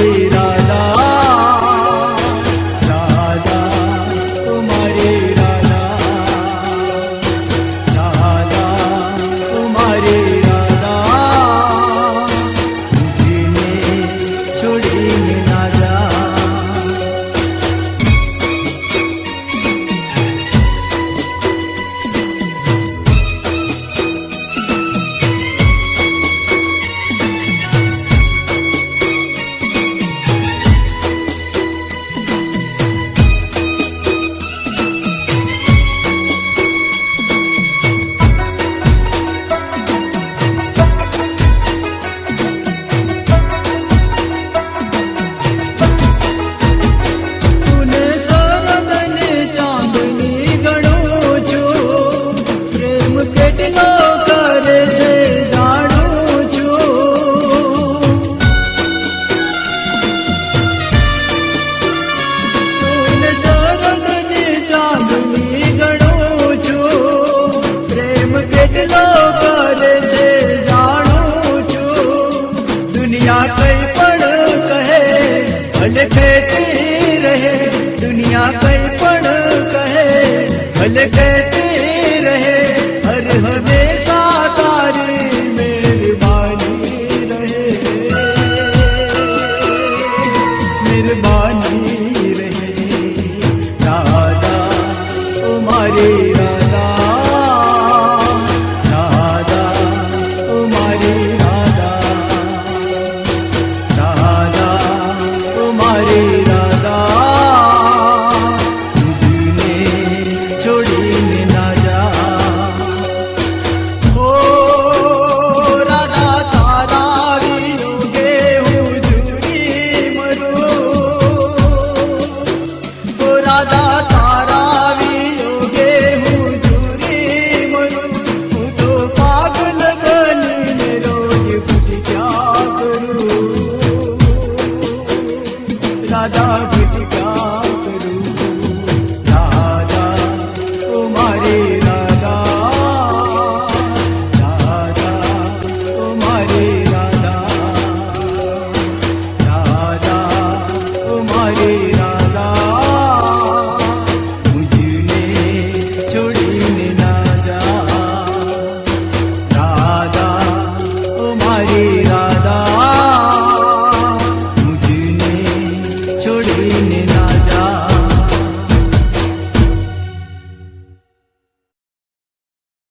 रे કેટલો કરે છે, જાણું છું. સરગને ચાંદની ગણું છું. પ્રેમ કેટલો કરે છે, જાણું છું. દુનિયા કઈ પણ કહે, અને ખેતી